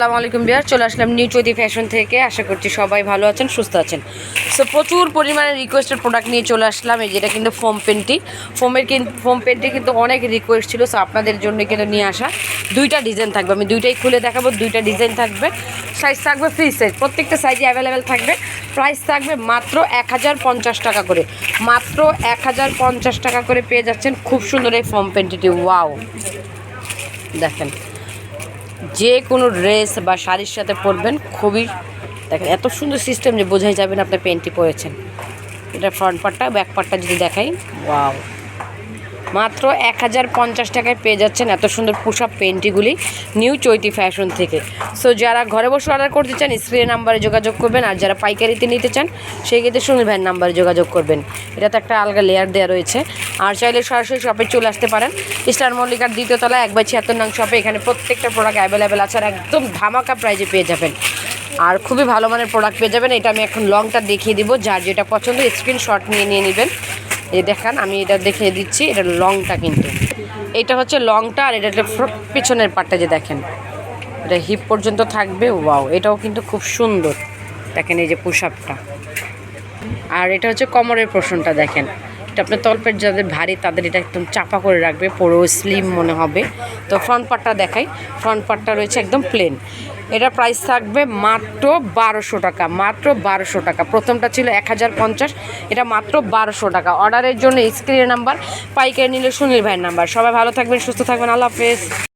আসসালামু আলাইকুম বিয়ার, চলে আসলাম নিউ চৈতি ফ্যাশন থেকে। আশা করছি সবাই ভালো আছেন, সুস্থ আছেন। সো প্রচুর পরিমাণে রিকোয়েস্টের প্রোডাক্ট নিয়ে চলে আসলাম। এই যেটা কিন্তু ফোম পেন্টি ফোমের কিন্তু ফোম পেন্টি কিন্তু অনেক রিকোয়েস্ট ছিল সো আপনাদের জন্য কিন্তু নিয়ে আসা। দুইটা ডিজাইন থাকবে, আমি দুইটাই খুলে দেখাবো, দুইটা ডিজাইন থাকবে। সাইজ থাকবে ফ্রি সাইজ প্রত্যেকটা সাইজে অ্যাভেলেবেল থাকবে। প্রাইস থাকবে মাত্র এক হাজার পঞ্চাশ টাকা করে। মাত্র এক হাজার পঞ্চাশ টাকা করে পেয়ে যাচ্ছেন। খুব সুন্দর এই ফোম পেন্টিটি ওয়াও দেখেন। যে কোনো ড্রেস বা শাড়ির সাথে পরবেন, খুবই দেখেন এত সুন্দর সিস্টেম যে বোঝাই যাবেন আপনি পেন্টটি পরেছেন। এটা ফ্রন্ট পার্টটা ব্যাক পার্টটা যদি দেখাই ওয়াও মাত্র এক হাজার পঞ্চাশ টাকায় পেয়ে যাচ্ছেন এত সুন্দর পোশাক পেন্টিগুলি নিউ চৈতি ফ্যাশন থেকে। সো যারা ঘরে বসে অর্ডার করতে চান, স্ক্রিনে নাম্বারে যোগাযোগ করবেন, আর যারা পাইকারিতে নিতে চান, সেই ক্ষেত্রে সুনীল ভাইয়ের নাম্বারে যোগাযোগ করবেন। এটা তো একটা আলগা লেয়ার দেওয়া রয়েছে। আর চাইলে সরাসরি শপে চলে আসতে পারেন। স্টার মল্লিকার দ্বিতীয় তলায় এক বাই ছিয়াত্তর নং শপে এখানে প্রত্যেকটা প্রোডাক্ট অ্যাভেলেবেল আছে, আর একদম ধামাকা প্রাইজে পেয়ে যাবেন। আর খুবই ভালো মানের প্রোডাক্ট পেয়ে যাবেন। এটা আমি এখন লংটা দেখিয়ে দিব। যার যেটা পছন্দ স্ক্রিনশট নিয়ে নিয়ে নেবেন। এই দেখান, আমি এটা দেখিয়ে দিচ্ছি, এটা লংটা কিন্তু। এটা হচ্ছে লংটা আর এটা পিছনের পাটটা যে দেখেন। এটা হিপ পর্যন্ত থাকবে ওয়াও এটাও কিন্তু খুব সুন্দর। দেখেন এই যে পোশাকটা আর এটা হচ্ছে কমরের পোর্শনটা দেখেন। এটা আপনার তলপেট যাদের ভারী, তাদের এটা একদম চাপা করে রাখবে, পুরো স্লিম মনে হবে। তো ফ্রন্ট পার্টটা দেখাই। ফ্রন্ট পার্টটা রয়েছে একদম প্লেন এটা প্রাইস থাকবে মাত্র বারোশো টাকা, মাত্র বারোশো টাকা। প্রথমটা ছিল এক হাজার পঞ্চাশ, এটা মাত্র বারোশো টাকা। অর্ডারের জন্য স্ক্রিনের নাম্বার পাইকারি নিলে সুনীল ভাইয়ের নাম্বার সবাই ভালো থাকবেন, সুস্থ থাকবেন। আল্লাহ হাফেজ।